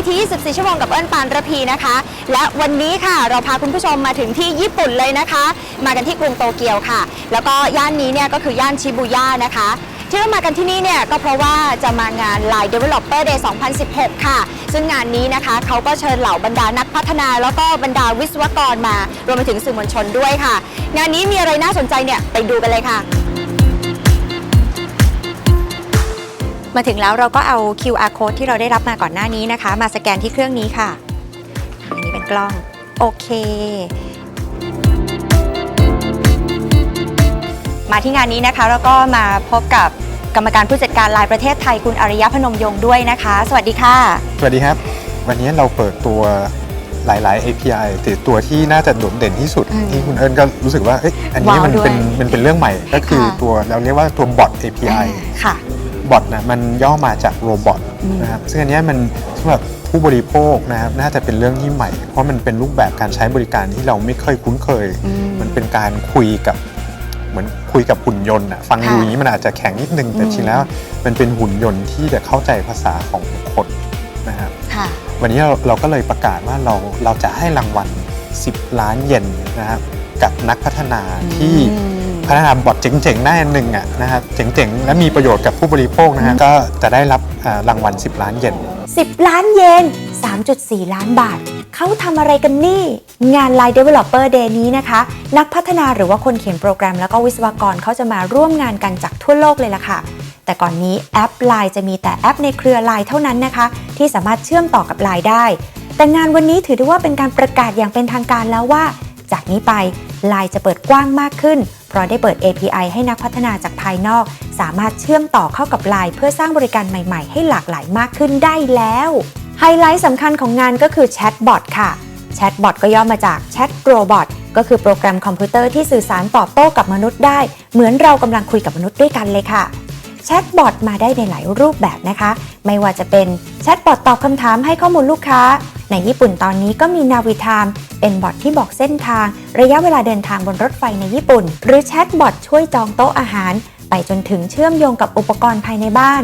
IT 24 ชั่วโมงกับเอิญปานระพีนะคะ และวันนี้ค่ะเราพาคุณผู้ชมมาถึงที่ญี่ปุ่นเลยนะคะ มากันที่กรุงโตเกียวค่ะ แล้วก็ย่านนี้เนี่ยก็คือย่านชิบูย่านะคะที่เรามากันที่นี่เนี่ยก็เพราะว่าจะมางาน Line Developer Day 2016 ค่ะ ซึ่งงานนี้นะคะเขาก็เชิญเหล่าบรรดานักพัฒนา แล้วก็บรรดาวิศวกรมารวมไปถึงสื่อมวลชนด้วยค่ะ งานนี้มีอะไรน่าสนใจเนี่ยไปดูกันเลยค่ะ มาถึงแล้วเราก็เอา QR code ที่เราได้รับมาก่อนหน้านี้นะคะ มาสแกนที่เครื่องนี้ค่ะ อันนี้เป็นกล้อง โอเค มาที่งานนี้นะคะแล้วก็มาพบกับกรรมการผู้จัดการลายประเทศไทยคุณอริยพนมยงค์ด้วยนะคะ สวัสดีค่ะ สวัสดีครับ วันนี้เราเปิดตัวหลาย ๆ API แต่ตัวที่น่าจะโดดเด่นที่สุด อืมที่คุณเอิญก็รู้สึกว่าเอ๊ะอันนี้ว้าวมันเป็นด้วยมันเป็นเรื่องใหม่ ก็คือค่ะ ตัวเราเรียกว่าตัว bot API ค่ะ บอทนะมันย่อมาจากโรบอทอืมนะครับซึ่งอันเนี้ยมันสำหรับผู้บริโภคนะครับน่าจะเป็นเรื่องที่ใหม่ เพราะมันเป็นรูปแบบการใช้บริการที่เราไม่เคยคุ้นเคยอืมมันเป็นการคุยกับเหมือนคุยกับหุ่นยนต์อะฟังดูค่ะอย่างนี้มันอาจจะแข็งนิดนึง แต่อืมจริงแล้วมันเป็นหุ่นยนต์ที่จะเข้าใจภาษาของคนนะครับค่ะวันนี้เราเราก็เลยประกาศว่าเราเราจะให้รางวัล 10 ล้านเยนนะครับกับนักพัฒนาที่อืม พัฒนาบอทเจ๋งๆ ได้อันหนึ่งอะนะครับเจ๋งๆ และมีประโยชน์กับผู้บริโภคนะฮะก็จะได้รับอ่ารางวัล 10 ล้านเยน 10 ล้านเยน 3.4 ล้านบาท เขาทำอะไรกันนี่ งาน Line Developer Day นี้นะคะ นักพัฒนาหรือว่าคนเขียนโปรแกรมแล้วก็วิศวกรเขาจะมาร่วมงานกันจากทั่วโลกเลยล่ะค่ะ แต่ก่อนนี้แอป Line จะมีแต่แอปในเครือ Line เท่านั้นนะคะ ที่สามารถเชื่อมต่อกับ Line ได้ แต่งานวันนี้ถือได้ว่าเป็นการประกาศอย่างเป็นทางการแล้วว่า จากนี้ไป Line จะเปิดกว้างมากขึ้น เพราะได้เปิด API ให้นักพัฒนาจากภายนอก สามารถเชื่อมต่อเข้ากับ Line เพื่อสร้างบริการใหม่ๆ ให้หลากหลายมากขึ้นได้แล้วไฮไลท์สำคัญของงานก็คือแชทบอทค่ะแชทบอทก็ย่อมาจากแชทโรบอทก็คือโปรแกรมคอมพิวเตอร์ที่สื่อสารตอบโต้กับมนุษย์ได้ เหมือนเรากำลังคุยกับมนุษย์ด้วยกันเลยค่ะแชทบอทมาได้ในหลายรูปแบบนะคะ ไม่ว่าจะเป็นแชทบอทตอบคำถามให้ข้อมูลลูกค้า ในญี่ปุ่นตอนนี้ก็มีนาวิทาม เป็นบอทที่บอกเส้นทาง ระยะเวลาเดินทางบนรถไฟในญี่ปุ่น หรือแชทบอทช่วยจองโต๊ะอาหาร ไปจนถึงเชื่อมโยงกับอุปกรณ์ภายในบ้าน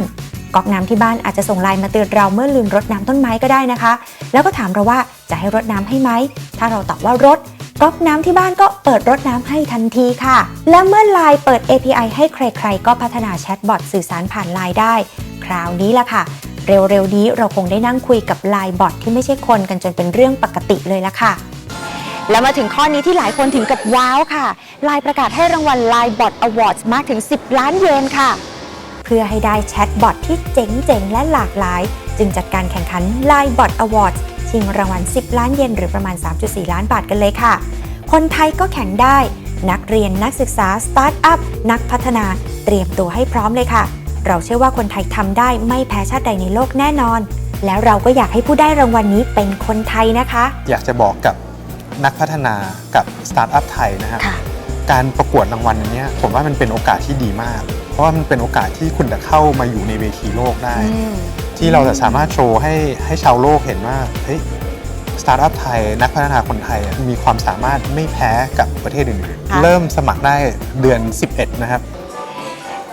ก๊อกน้ำที่บ้านอาจจะส่งไลน์มาเตือนเราเมื่อลืมรดน้ำต้นไม้ก็ได้นะคะ แล้วก็ถามเราว่าจะให้รดน้ำให้ไหม ถ้าเราตอบว่ารดก๊อกน้ำที่บ้านก็เปิดรดน้ำให้ทันทีค่ะ และเมื่อไลน์เปิด API ให้ใครๆ ก็พัฒนาแชทบอทสื่อสารผ่านไลน์ได้ คราวนี้ละค่ะ เร็วๆนี้เราคงได้นั่งคุยกับไลน์บอทที่ไม่ใช่คนกันจนเป็นเรื่องปกติเลยละค่ะ แล้วมาถึงข้อนี้ที่หลายคนถึงกับว้าวค่ะลน์ประกาศให้รางวัล Line Bot Awards มากถึง 10 ล้านเยนค่ะ เพื่อให้ได้แชทบอทที่เจ๋งๆ และหลากหลาย จึงจัดการแข่งขัน Line Bot Awards ชิงรางวัล 10 ล้านเยนหรือประมาณ 3.4 ล้านบาทกันเลยค่ะ คนไทยก็แข่งได้ นักเรียนนักศึกษาสตาร์ทอัพนักพัฒนาเตรียมตัวให้พร้อมเลยค่ะ เราเชื่อว่าคนไทยทำได้ไม่แพ้ชาติใดในโลกแน่นอน แล้วเราก็อยากให้ผู้ได้รางวัลนี้เป็นคนไทยนะคะ อยากจะบอกกับ นักพัฒนากับสตาร์ทอัพไทยนะครับค่ะการประกวดรางวัลอันเนี้ยผมว่ามันเป็นโอกาสที่ดีมาก เพราะว่ามันเป็นโอกาสที่คุณจะเข้ามาอยู่ในเวทีโลกได้ ที่เราจะสามารถโชว์ให้ให้ชาวโลกเห็นว่าเฮ้ยสตาร์ทอัพไทย นักพัฒนาคนไทยอะมีความสามารถไม่แพ้กับประเทศอื่นค่ะๆเริ่มสมัครได้เดือน 11 นะครับ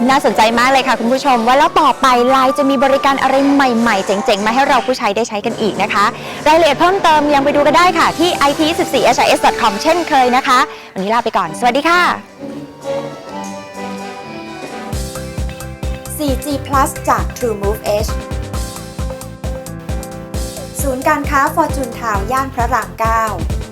น่าสนใจมากเลยค่ะคุณผู้ชม ว่าแล้วต่อไปไลน์จะมีบริการอะไรใหม่ๆ เจ๋งๆ มาให้เราผู้ใช้ได้ใช้กันอีกนะคะ รายละเอียดเพิ่มเติมยังไปดูกันได้ค่ะ ที่ it14his.com เช่นเคยนะคะ วันนี้ลาไปก่อน สวัสดีค่ะ 4G Plus จาก TrueMove Edge ศูนย์การค้า Fortune Town ย่านพระราม 9